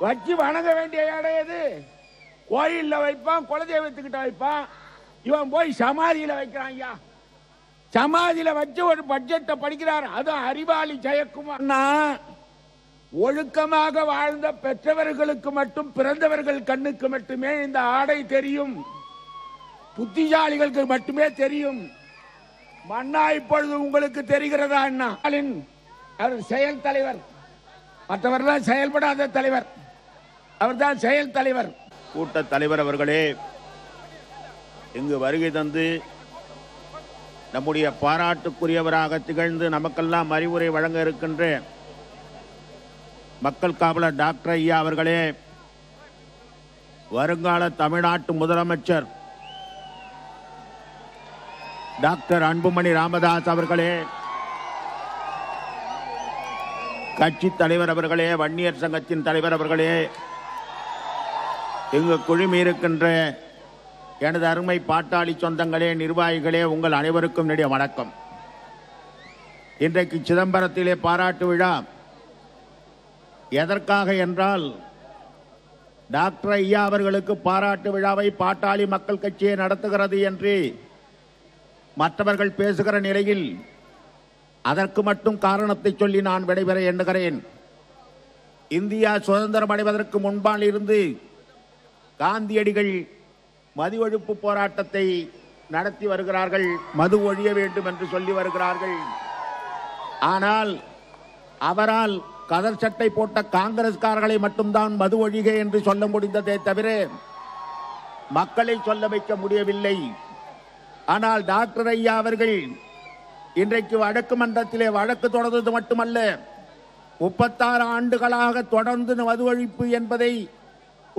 வச்சு வணங்க வேண்டிய இடம் எது? கோயிலில் வைப்பான் குலதெய்வத்துக்கிட்ட வைப்பான். இவன் போய் சமாதியில் வைக்கிறான் ஐயா. சமாதியில் வச்சு ஒரு பட்ஜெட்டை படிக்கிறார். அதுவும் அறிவாளி ஜெயக்குமார்னா ஒழுக்கமாக வாழ்ந்த பெற்றவர்களுக்கு மட்டும் பிறந்தவர்கள் கண்ணுக்கு மட்டுமே இந்த ஆடை தெரியும். புத்திசாலிகளுக்கு மட்டுமே தெரியும். மன்னா இப்பொழுது உங்களுக்கு தெரிகிறதா என்ன அவர் செயல் தலைவர். மற்றவர்கள் செயல்படாத தலைவர். அவர்தான் செயல் தலைவர். கூட்ட தலைவர் அவர்களே இங்கு வருகை தந்து நம்முடைய பாராட்டுக்குரியவராக திகழ்ந்து நமக்கெல்லாம் அறிவுரை வழங்க இருக்கின்ற மக்கள் காவலர் டாக்டர் ஐயா அவர்களே வருங்கால தமிழ்நாட்டு முதலமைச்சர் டாக்டர் அன்புமணி ராமதாஸ் அவர்களே கட்சி தலைவர் அவர்களே வன்னியர் சங்கத்தின் தலைவர் அவர்களே இங்கு குழுமி இருக்கின்ற எனது அருமை பாட்டாளி சொந்தங்களே நிர்வாகிகளே உங்கள் அனைவருக்கும் என்னுடைய வணக்கம். இன்றைக்கு சிதம்பரத்திலே பாராட்டு விழா. எதற்காக என்றால் டாக்டர் ஐயா அவர்களுக்கு பாராட்டு விழாவை பாட்டாளி மக்கள் கட்சியை நடத்துகிறது என்று மற்றவர்கள் பேசுகிற நிலையில் அதற்கு மட்டும் காரணத்தை சொல்லி நான் விடைபெற எண்ணுகிறேன். இந்தியா சுதந்திரம் அடைவதற்கு முன்பால் இருந்து காந்தியடிகள் மது ஒழிப்பு போராட்டத்தை நடத்தி வருகிறார்கள் மது ஒழிய வேண்டும் என்று சொல்லி வருகிறார்கள். ஆனால் அவரால் கதர் சட்டை போட்ட காங்கிரஸ்காரர்களை மட்டும்தான் மது ஒழிக என்று சொல்ல முடிந்ததே தவிர மக்களை சொல்ல வைக்க முடியவில்லை. ஆனால் டாக்டர் ஐயா அவர்கள் இன்றைக்கு வழக்கு மன்றத்திலே வழக்கு தொடர்ந்தது மட்டுமல்ல முப்பத்தாறு ஆண்டுகளாக தொடர்ந்து மது ஒழிப்பு என்பதை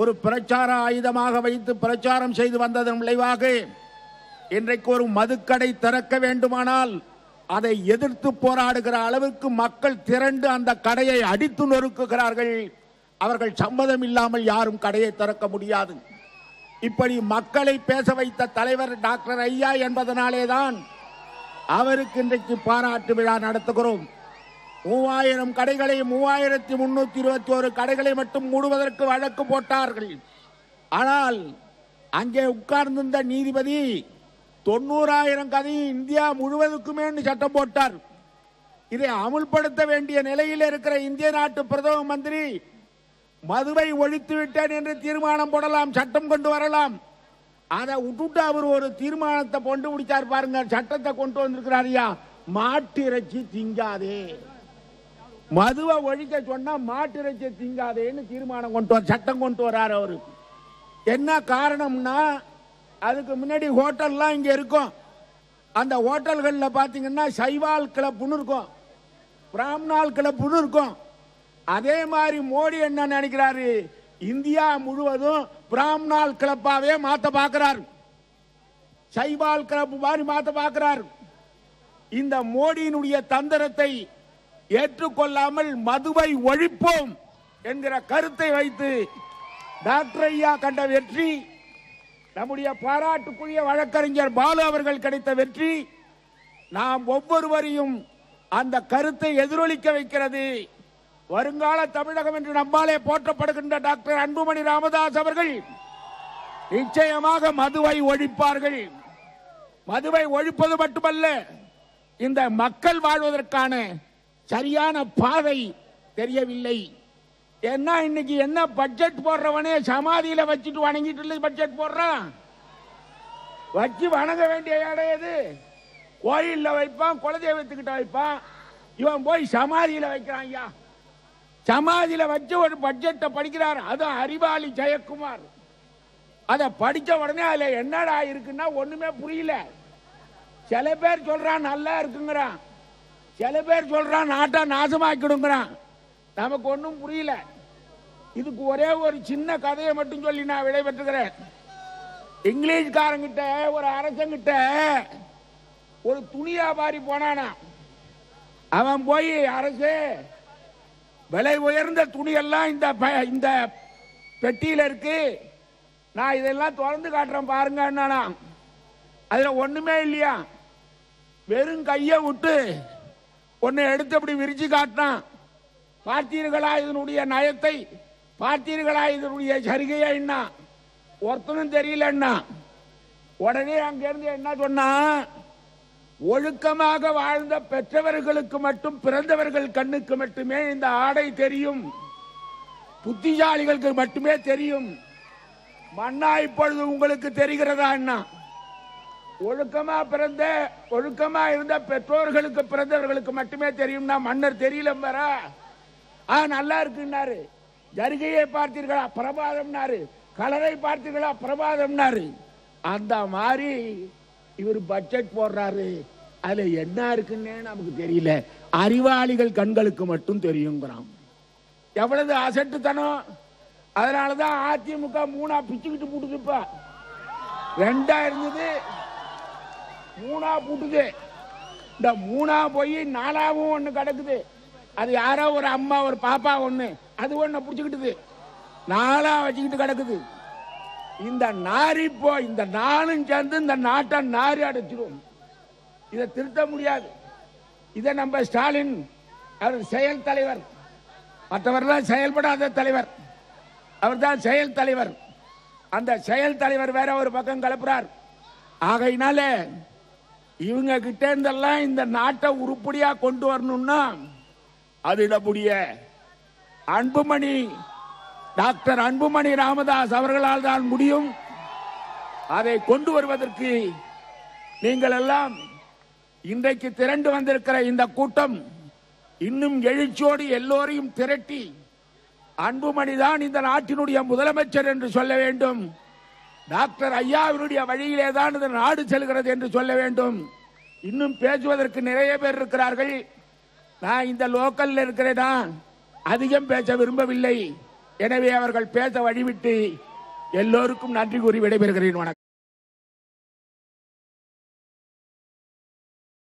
ஒரு பிரச்சார ஆயுதமாக வைத்து பிரச்சாரம் செய்து வந்ததன் விளைவாக இன்றைக்கு ஒரு மதுக்கடை திறக்க வேண்டுமானால் அதை எதிர்த்து போராடுகிற அளவுக்கு மக்கள் திரண்டு அந்த கடையை அடித்து நொறுக்குகிறார்கள். அவர்கள் சம்மதம் இல்லாமல் யாரும் கடையை திறக்க முடியாது. இப்படி மக்களை பேச வைத்த தலைவர் டாக்டர் ஐயா என்பதனாலே தான் அவருக்கு இன்றைக்கு பாராட்டு விழா நடத்துகிறோம். மூவாயிரம் கடைகளை மூவாயிரத்தி முன்னூத்தி இருபத்தி ஒரு கடைகளை மட்டும் மூடுவதற்கு வழக்கு போட்டார்கள். ஆனால் அங்கே உட்கார்ந்திருந்த நீதிபதி தொண்ணூறாயிரம் கதையும் இந்தியா முழுவதுக்குமே சட்டம் போட்டார். இதை அமுல்படுத்த வேண்டிய நிலையில் இருக்கிற இந்திய நாட்டு பிரதம மந்திரி மதுவை ஒழித்து விட்டேன் என்று தீர்மானம் போடலாம் சட்டம் கொண்டு வரலாம். அதை விட்டுட்டு அவர் ஒரு தீர்மானத்தை கொண்டு பிடிச்சார் பாருங்க சட்டத்தை கொண்டு வந்திருக்கிறார் ஐயா. மாட்டு திங்காதே. மதுவை ஒழிக்க சொன்னா மாட்டு இறைச்சி திங்காதேன்னு தீர்மானம் கொண்டு வர சட்டம் கொண்டு வராரு அவரு. என்ன காரணம்னா அதுக்கு முன்னாடி ஹோட்டல்லாம் இங்க இருக்கும். அந்த ஹோட்டல்களில் பார்த்தீங்கன்னா சைவால் கிளப்புன்னு இருக்கும். பிராமணால் கிளப்புன்னு இருக்கும். அதே மாதிரி மோடி என்ன நினைக்கிறாரு? இந்தியா முழுவதும் பிராமணால் கிளப்பாவே மாத்த பார்க்கிறார் சைவால் கிளப்பு மாதிரி மாத்த பார்க்கிறார் இந்த மோடியினுடைய தந்திரத்தை ஏற்றுக்கொள்ளாமல் மதுவை ஒழிப்போம் என்கிற கருத்தை வைத்து டாக்டர் ஐயா கண்ட வெற்றி நம்முடைய பாராட்டுக்குரிய வழக்கறிஞர் பாலு அவர்கள் கிடைத்த வெற்றி நாம் ஒவ்வொருவரையும் அந்த கருத்தை எதிரொலிக்க வைக்கிறது. வருங்கால தமிழகம் என்று நம்மாலே போற்றப்படுகின்ற டாக்டர் அன்புமணி ராமதாஸ் அவர்கள் நிச்சயமாக மதுவை ஒழிப்பார்கள். மதுவை ஒழிப்பது மட்டுமல்ல இந்த மக்கள் வாழ்வதற்கான சரியான பாதை தெரியவில்லை. ஏன்னா இன்னைக்கு என்ன பட்ஜெட் போடுறவனே சமாதியில வச்சுட்டு வணங்கிட்டு பட்ஜெட் போடுறான். வச்சு வணங்க வேண்டிய இடம் எது? கோயிலில் வைப்பான் குலதெய்வத்துக்கிட்ட வைப்பான். இவன் போய் சமாதியில் வைக்கிறான் ஐயா. சமாதியில் வச்சு ஒரு பட்ஜெட்டை படிக்கிறார். அது அறிவாளி ஜெயக்குமார். அதை படித்த உடனே அதில் என்னடா இருக்குன்னா ஒன்றுமே புரியல. சில பேர் சொல்கிறான் நல்லா இருக்குங்கிறான். சில பேர் சொல்றான் நாட்டை நாசமாக்கிடுங்கிறான். நமக்கு ஒன்றும் புரியல. இதுக்கு ஒரே ஒரு சின்ன கதையை மட்டும் சொல்லி நான் விடைபெற்றுக்கிறேன். இங்கிலீஷ்காரங்கிட்ட ஒரு அரசங்கிட்ட ஒரு துணி வியாபாரி போனானா. அவன் போய் அரசு விலை உயர்ந்த துணியெல்லாம் இந்த ப- இந்த பெட்டியில் இருக்கு. நான் இதெல்லாம் திறந்து காட்டுறேன் பாருங்க பாருங்கன்னா அதில் ஒன்றுமே இல்லையா வெறும் கையை விட்டு ஒன்னு எடுத்து அப்படி விரிச்சு காட்டினான். பார்த்தீர்களா இதனுடைய நயத்தை? பார்த்தீர்களா இதனுடைய சரிகையா என்ன ஒருத்தனும் தெரியலன்னா உடனே அங்கிருந்து என்ன சொன்னா? ஒழுக்கமாக வாழ்ந்த பெற்றவர்களுக்கு மட்டும் பிறந்தவர்கள் கண்ணுக்கு மட்டுமே இந்த ஆடை தெரியும். புத்திசாலிகளுக்கு மட்டுமே தெரியும். மண்ணா இப்பொழுது உங்களுக்கு தெரிகிறதா என்ன ஒழுக்கமா பிறந்த ஒழுக்கமா இருந்த பெற்றோர்களுக்கு பிறந்தவர்களுக்கு மட்டுமே தெரியும்னா மன்னர் தெரியல வரா ஆ நல்லா இருக்குன்னாரு. ஜரிகையை பார்த்தீர்களா? பிரபாதம்னாரு. கலரை பார்த்தீர்களா? பிரபாதம்னாரு. அந்த மாதிரி இவர் பட்ஜெட் போடுறாரு. அதுல என்ன இருக்குன்னே நமக்கு தெரியல. அறிவாளிகள் கண்களுக்கு மட்டும் தெரியுங்கிறான். எவ்வளவு அசட்டுத்தனம். அதனாலதான் அதிமுக மூணா பிச்சுக்கிட்டு போட்டுதுப்பா. ரெண்டா இருந்தது. மூணா பூட்டுது. இந்த மூணா போய் நாலாவும் ஒன்று கிடக்குது. அது யாரோ ஒரு அம்மா ஒரு பாப்பா ஒன்று அது ஒன்று பிடிச்சிக்கிட்டுது. நாலா வச்சுக்கிட்டு கிடக்குது. இந்த நாரி போ இந்த நானும் சேர்ந்து இந்த நாட்டை நாரி அடைச்சிடும் இதை திருத்த முடியாது. இதை நம்ம ஸ்டாலின் அவர் செயல் தலைவர். மற்றவர்லாம் செயல்படாத தலைவர். அவர் தான் செயல் தலைவர். அந்த செயல் தலைவர் வேற ஒரு பக்கம் கலப்புறார் ஆகையினால இவங்க கிட்ட இருந்தெல்லாம் இந்த நாட்டை உருப்படியா கொண்டு வரணும்னா அது நம்முடைய அன்புமணி டாக்டர் அன்புமணி ராமதாஸ் அவர்களால் தான் முடியும். அதை கொண்டு வருவதற்கு நீங்கள் எல்லாம் இன்றைக்கு திரண்டு வந்திருக்கிற இந்த கூட்டம் இன்னும் எழுச்சியோடு எல்லோரையும் திரட்டி அன்புமணி தான் இந்த நாட்டினுடைய முதலமைச்சர் என்று சொல்ல வேண்டும். டாக்டர் ஐயாவினுடைய வழியிலே தான் இந்த நாடு செல்கிறது என்று சொல்ல வேண்டும். இன்னும் பேசுவதற்கு நிறைய பேர் இருக்கிறார்கள். நான் இந்த லோக்கல்ல இருக்கிறேனா? அதிகம் பேச விரும்பவில்லை. எனவே அவர்கள் பேச வழிவிட்டு எல்லோருக்கும் நன்றி கூறி விடைபெறுகிறேன். வணக்கம்.